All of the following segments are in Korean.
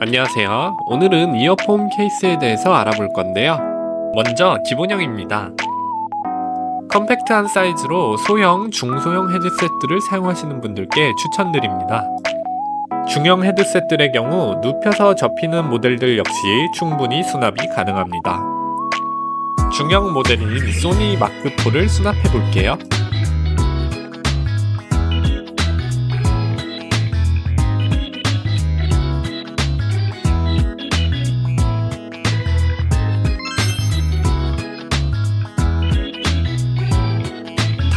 안녕하세요. 오늘은 이어폰 케이스에 대해서 알아볼 건데요. 먼저 기본형입니다. 컴팩트한 사이즈로 소형, 중소형 헤드셋들을 사용하시는 분들께 추천드립니다. 중형 헤드셋들의 경우 눕혀서 접히는 모델들 역시 충분히 수납이 가능합니다. 중형 모델인 소니 마크4를 수납해 볼게요.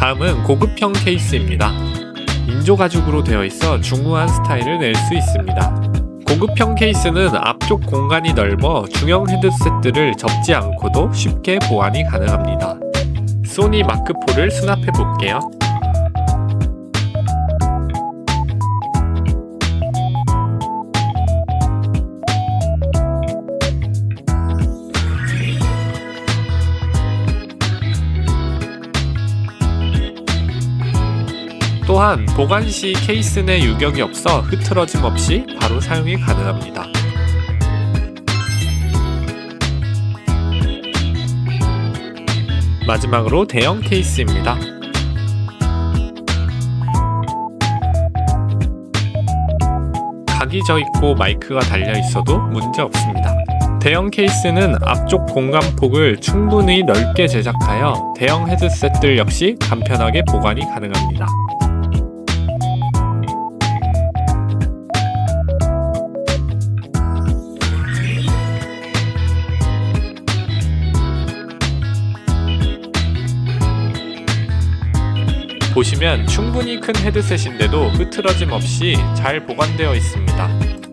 다음은 고급형 케이스입니다. 인조 가죽으로 되어 있어 중후한 스타일을 낼 수 있습니다. 고급형 케이스는 앞쪽 공간이 넓어 중형 헤드셋들을 접지 않고도 쉽게 보관이 가능합니다. 소니 마크4를 수납해 볼게요. 또한 보관 시 케이스 내 유격이 없어 흐트러짐 없이 바로 사용이 가능합니다. 마지막으로 대형 케이스입니다. 각이 져 있고 마이크가 달려 있어도 문제 없습니다. 대형 케이스는 앞쪽 공간 폭을 충분히 넓게 제작하여 대형 헤드셋들 역시 간편하게 보관이 가능합니다. 보시면 충분히 큰 헤드셋인데도 흐트러짐 없이 잘 보관되어 있습니다.